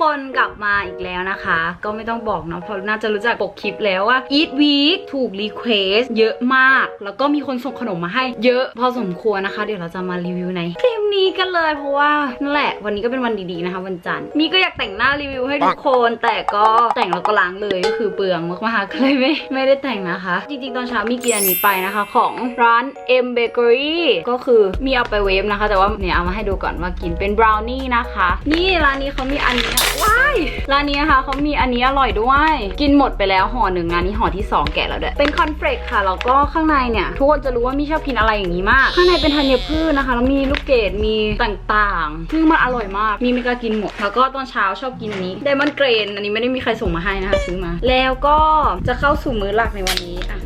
คนกลับมาอีกแล้วนะคะ ก็ไม่ต้องบอกเนาะเพราะน่าจะรู้จักปกคลิปแล้วว่า Eat Week ถูกรีเควสเยอะมาก แล้วก็มีคนส่งขนมมาให้เยอะพอสมควรนะคะ เดี๋ยวเราจะมารีวิวในคลิปนี้กันเลย เพราะว่านั่นแหละ วันนี้ก็เป็นวันดีๆนะคะ วันจันทร์มีก็อยากแต่งหน้ารีวิวให้ทุกคน แต่ก็แต่งแล้วก็ล้างเลยก็คือเปลืองมากๆก็เลยไม่ไม่ได้แต่งนะคะ จริงๆตอนเช้ามีกินอันนี้ไปนะคะของร้าน M Bakery ก็คือมีเอาไปเวฟนะคะ แต่ว่าเนี่ยเอามาให้ดูก่อนว่ากินเป็นบราวนี่นะคะ นี่ร้านนี้เขามีอันนี้ว้ายร้านนี้นะคะเขามีอันนี้อร่อยด้วย กินหมดไปแล้วห่อหนึ่งงานนี้ห่อที่สองแกะแล้วด้วยเป็นคอนเฟลกค่ะแล้วก็ข้างในเนี่ยทุกคนจะรู้ว่ามีชอบกินอะไรอย่างนี้มาก ข้างในเป็นธัญพืชนะคะแล้วมีลูกเกดมีต่างๆซึ่งมันอร่อยมาก มีม่กากินหมด แล้วก็ตอนเช้าชอบกินนี้ไดมอนเกรนอันนี้ไม่ได้มีใครส่งมาให้นะคะซื้อมา แล้วก็จะเข้าสู่มื้อหลักในวันนี้อะ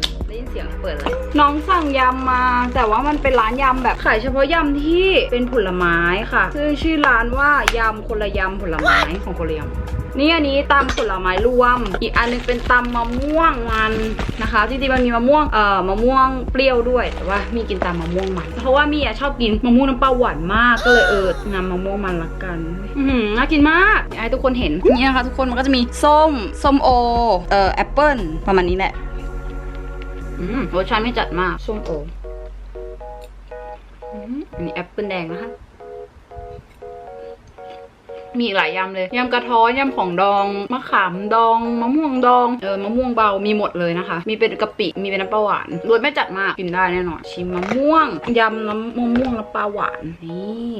สียงเปิดแล้วน้องสั่งยำมา แต่ว่ามันเป็นร้านยำแบบขายเฉพาะยำที่เป็นผลไม้ค่ะ ซึ่งชื่อร้านว่ายำคนละยำผลไม้ของคนละยำนี่อันนี้ตำผลไม้รวม อีกอันหนึงเป็นตำมะม่วงมันนะคะจริงๆมันมีมะม่วงเอ่อมะม่วงเปรี้ยวด้วยแต่ว่ามีกินตำมะม่วงมัน เพราะว่ามีอะชอบกินมะม่วงน้ำปลาหวานมากก็เลยเออนำมะม่วงมันละกัน อื้อหือน่ากินมากให้ทุกคนเห็นนี่นะคะทุกคนมันก็จะมีส้มส้มโอเอ่อแอปเปิ้ลประมาณนี้แหละ อืมรสชาติไม่จัดมากส้มโออืมอันนี้แอปเปิลแดงนะคะ มีอีกหลายยำเลย ยำกระท้อนยำของดอง มะขามดอง มะม่วงดอง เออ มะม่วงเบา มีหมดเลยนะคะ มีเป็นกะปิ มีเป็นน้ำปลาหวาน รสไม่จัดมาก กินได้แน่นอน ชิมมะม่วง ยำน้ำมะม่วงน้ำปลาหวาน นี่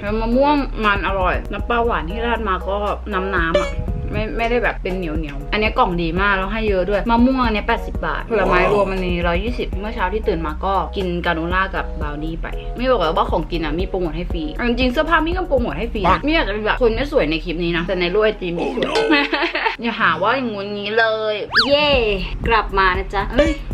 แล้วมะม่วงมันอร่อย น้ำปลาหวานที่ราดมาก็น้ำน้ำอะ ไม่ไม่ได้แบบเป็นเหนียวเหนียวๆอันนี้กล่องดีมากแล้วให้เยอะด้วยมะม่วงอันนี้ 80 บาทผลไม้รวมมันนี้120 เมื่อเช้าที่ตื่นมาก็กินกาโนล่ากับบราวนี่ไป ไม่บอกเลยว่าของกินอะมีโปรโมทให้ฟรีเอาจริงๆเสื้อผ้ามีก็โปรโมทให้ฟรีนะไม่อยากจะเป็นแบบคนไม่สวยในคลิปนี้นะแต่ในรูปไอจีมีสวยอย่าหาว่าอย่างงู้นงี้เลย เย่กลับมานะจ๊ะเอ้ย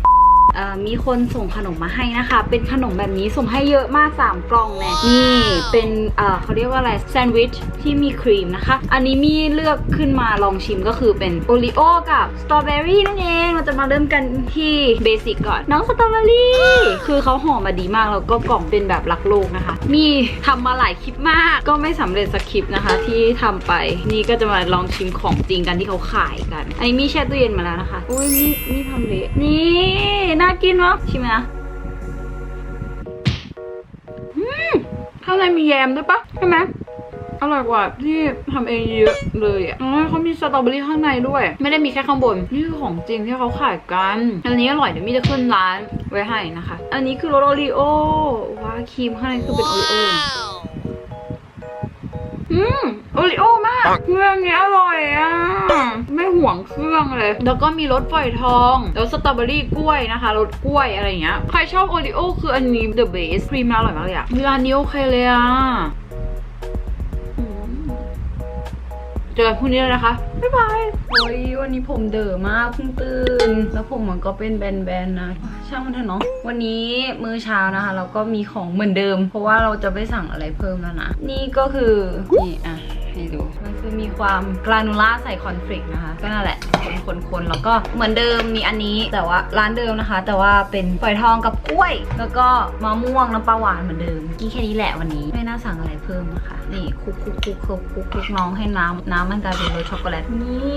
เอ่อ มีคนส่งขนมมาให้นะคะ เป็นขนมแบบนี้ส่งให้เยอะมาก 3 กล่องแน่นี่เป็นเอ่อเขาเรียกว่าอะไรแซนด์วิชที่มีครีมนะคะ อันนี้มีเลือกขึ้นมาลองชิมก็คือเป็นโอริโอกับสตรอเบอรี่นั่นเองเราจะมาเริ่มกันที่เบสิกก่อน น้องสตรอเบอรี่คือเขาห่อมาดีมากแล้วก็กล่องเป็นแบบรักโลกนะคะ มีทำมาหลายคลิปมาก ก็ไม่สำเร็จสักคลิปนะคะ ที่ทำไปนี่ก็จะมาลองชิมของจริงกันที่เขาขายกัน อันนี้มีแช่ตู้เย็นมาแล้วนะคะอุ้ยนี่นี่ทำเละนี่น่ากินวะชิมนะอืมข้างในมีแยมด้วยปะใช่ไหมอร่อยกว่าที่ทำเองเยอะเลยอะอ๋อเขามีสตรอเบอรี่ข้างในด้วย ไม่ได้มีแค่ข้างบน นี่คือของจริงที่เขาขายกัน อันนี้อร่อยเดี๋ยวมีจะขึ้นร้านไว้ให้นะคะ อันนี้คือรสโอรีโอว้าครีมข้างในคือเป็นโอรีโอ อืมโอริโอมากเครื่องนี้อร่อยอะ ไม่ห่วงเครื่องเลย แล้วก็มีรสฝอยทองแล้วสตรอเบอรี่กล้วยนะคะรสกล้วยอะไรอย่างเงี้ย ใครชอบโอริโอคืออันนี้ the best ครีมมันอร่อยมากเลยอะร้านนี้โอเคเลยอะ เจอกันพรุ่งนี้แล้วนะคะ บ๊ายบายโอ้ยวันนี้ผมเด๋อมากเพิ่งตื่น แล้วผมมันก็เป็นแบนๆนะ ช่างมันเถอะเนาะ วันนี้มื้อเช้านะคะ เราก็มีของเหมือนเดิม เพราะว่าเราจะไม่สั่งอะไรเพิ่มแล้วนะ นี่ก็คือ นี่อะให้ดูมั คือมีความกรานูล่าใส่คอนฟ lict นะคะ ก็นั่นแหละคนๆๆแล้วก็เหมือนเดิมมีอันนี้แต่ว่าร้านเดิมนะคะ แต่ว่าเป็นฝอยทองกับกล้วย แล้วก็มะม่วงน้ำปลาหวานเหมือนเดิมกินแค่นี้แหละวันนี้ ไม่น่าสั่งอะไรเพิ่มนะคะนี่คลุกคลุกคลุกคลุกคลุกคลุกน้องให้น้ำน้ำมันกลายเป็นรสช็อกโกแลตนี่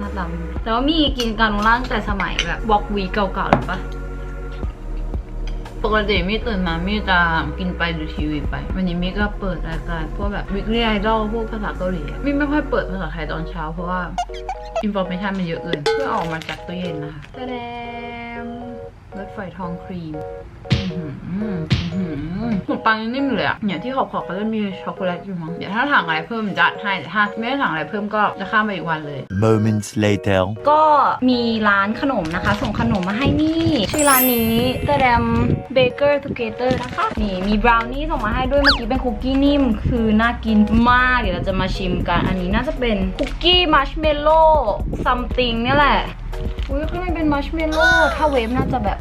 น้าตามันแต่ว่ามีกินกรานูล่าตั้งแต่สมัยแบบวอกวีเก่าๆหรือปะ ปกติมี่ตื่นมามี่จะกินไปดูทีวีไป วันนี้มี่ก็เปิดรายการพวกแบบวิกฤตไอดอลพวกภาษาเกาหลีมี่ไม่ค่อยเปิดภาษาไทยตอนเช้าเพราะว่าอินโฟเมชันมันเยอะเกินเพื่อออกมาจากตู้เย็นนะคะแสดง รถไฟทองครีมอื้อหืออื้อหือขนมปังยังนิ่มอยู่เลยอะเนี่ยที่ขอบๆเขาจะมีช็อกโกแลตอยู่มั้งเดี๋ยวถ้าสั่งอะไรเพิ่มจัดให้แต่ถ้าไม่ได้สั่งอะไรเพิ่มก็จะข้ามไปอีกวันเลย Moments later. ก็มีร้านขนมนะคะ ส่งขนมมาให้นี่ ชื่อร้านนี้เตอร์แดมเบเกอร์ทูเกเตอร์นะคะ นี่มีบราวนี่ส่งมาให้ด้วยเมื่อกี้เป็นคุกกี้นิ่ม คือน่ากินมาก เดี๋ยวเราจะมาชิมกัน อันนี้น่าจะเป็นคุกกี้มัชเมลโล่ซัมติงเนี่ยแหละอุ้ยข้างในเป็นมัชเมลโล่ถ้าเวฟน่าจะแบบ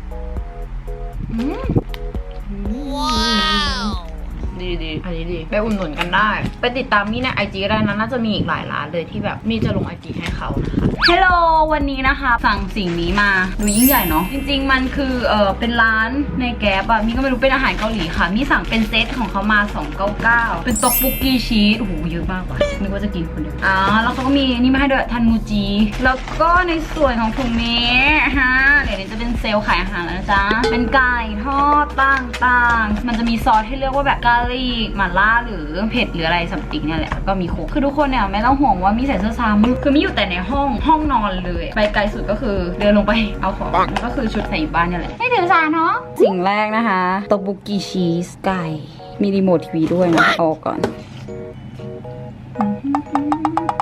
อืมอืม ดีดีอันนี้ดี ไปอุดหนุนกันได้ ไปติดตามมี่ในไอจีก็ได้นะน่าจะมีอีกหลายร้านเลยที่แบบมี่จะลงไอจีให้เขานะคะฮัลโหลวันนี้นะคะสั่งสิ่งนี้มาดูยิ่งใหญ่เนาะจริง ๆ มันคือเออเป็นร้านในแก๊บอะมีก็ไม่รู้เป็นอาหารเกาหลีค่ะมีสั่งเป็นเซตของเขามา 299 เป็นตอกบุกกี้ชีสโอ้โหเยอะมากว่ะนึกว่าจะกินคนเดียวอ่าแล้วเขาก็มีนี่มาให้ด้วยทันมูจีแล้วก็ในส่วนของถุงนี้ฮะเดี๋ยวนี้จะเป็นเซลล์ขายอาหารแล้วนะจ๊ะเป็นไก่ทอดต่างๆมันจะมีซอสให้เลือกว่าแบบกาลิกหม่าล่าหรือเผ็ดหรืออะไรสัมติงเนี่ยแหละแล้วก็มีโคกคือทุกคนเนี่ยไม่ต้องห่วงว่ามีใส่เสื้อซ้ำคือมีอยู่แต่ในห้องห้องนอนเลย ไปไกลสุดก็คือเดินลงไปเอาของแล้วก็คือชุดใส่อยู่บ้านเนี่ยแหละไม่ถือสารเนาะสิ่งแรกนะคะตอกบุกิชีสไก่มีรีโมททีวีด้วยนะเอาออกก่อน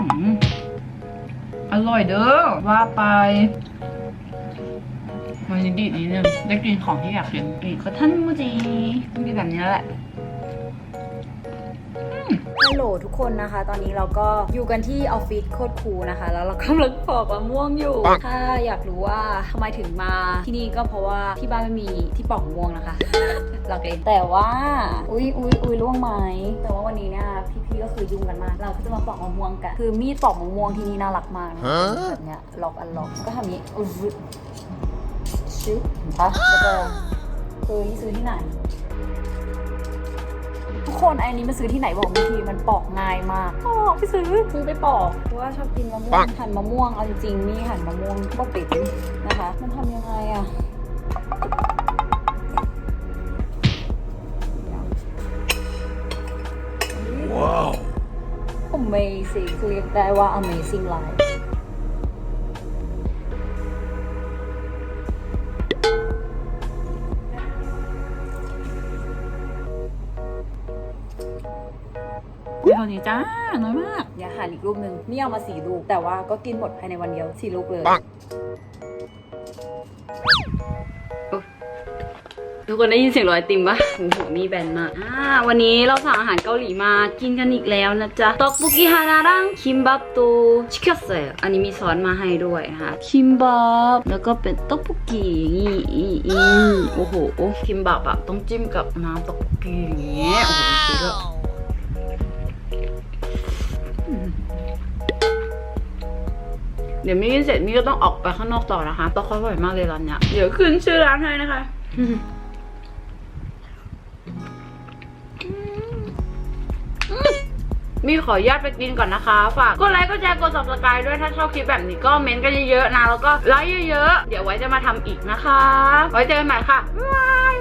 อืมอร่อยเด้อว่าไปวันนี้ดีนิดนึงได้กินของที่อยากกินอีกก็ท่านมูจีมีแบบนี้แหละ ฮัลโหลทุกคนนะคะ ตอนนี้เราก็อยู่กันที่ออฟฟิศโคตรคูลนะคะ แล้วเรากำลังปอกมะม่วงอยู่ ถ้าอยากรู้ว่าทำไมถึงมาที่นี่ก็เพราะว่าที่บ้านไม่มีที่ปอกมะม่วงนะคะหลักเลยแต่ว่า อุ้ยอุ้ยอุ้ยล่วงไหมแต่ว่าวันนี้เนี่ยพี่ๆก็คือยุ่งกันมาก เราก็จะมาปอกมะม่วงกัน คือมีดปอกมะม่วงที่นี่น่ารักมากนะแบบเนี้ยล็อกอันล็อกก็ทำนี้อุ้ยชึบเห็นปะแล้วก็คือนี่ซื้อที่ไหนทุ กคนไอ้อันนี้มันซื้อที่ไหนบอกไม่ทีมันปอกง่ายมากปอกไปซื้อซื้อไปปอกเพราะว่าชอบกินมะม่วงหั่นมะม่วงเอาจริงๆนี่หั่นมะม่วงก็ปิดนะคะ มันทำยังไงอะว้าว Amazing คือเรียกได้ว่า Amazing Life านี้จ้า น้อยมาก อย่าหั่นอีกรูปหนึ่งนี่เอามาสี่ลูก แต่ว่าก็กินหมดภายในวันเดียวสี่ลูกเลย ทุกคนได้ยินเสียงรอยติมปะโอ้โหมีแบนมากอ่าวันนี้เราสั่งอาหารเกาหลีมากินกันอีกแล้วนะจ๊ะต๊อกบุกิฮานารังคิมบับโตชิคเกเซอันนี้มีซอสมาให้ด้วยนะคะคิมบับแล้วก็เป็นต๊อกบุกิอย่างงี้อีอีโอ้โหคิมบับอะต้องจิ้มกับน้ำต๊อกบุกิอย่างเงี้ยโอ้โหคิ เดี๋ยวมีกินเสร็จมีก็ต้องออกไปข้างนอกต่อนะคะต๊อกเขาอร่อยมากเลยร้านเนี้ยเดี๋ยวขึ้นชื่อร้านให้นะคะมีขออนุญาตไปกินก่อนนะคะ ฝากกดไลค์กดแชร์กด subscribe ด้วยถ้าชอบคลิปแบบนี้ก็เม้นต์กันเยอะๆนะ แล้วก็ไลค์เยอะๆ เดี๋ยวไว้จะมาทำอีกนะคะ ไว้เจอกันใหม่ค่ะ บ๊ายบาย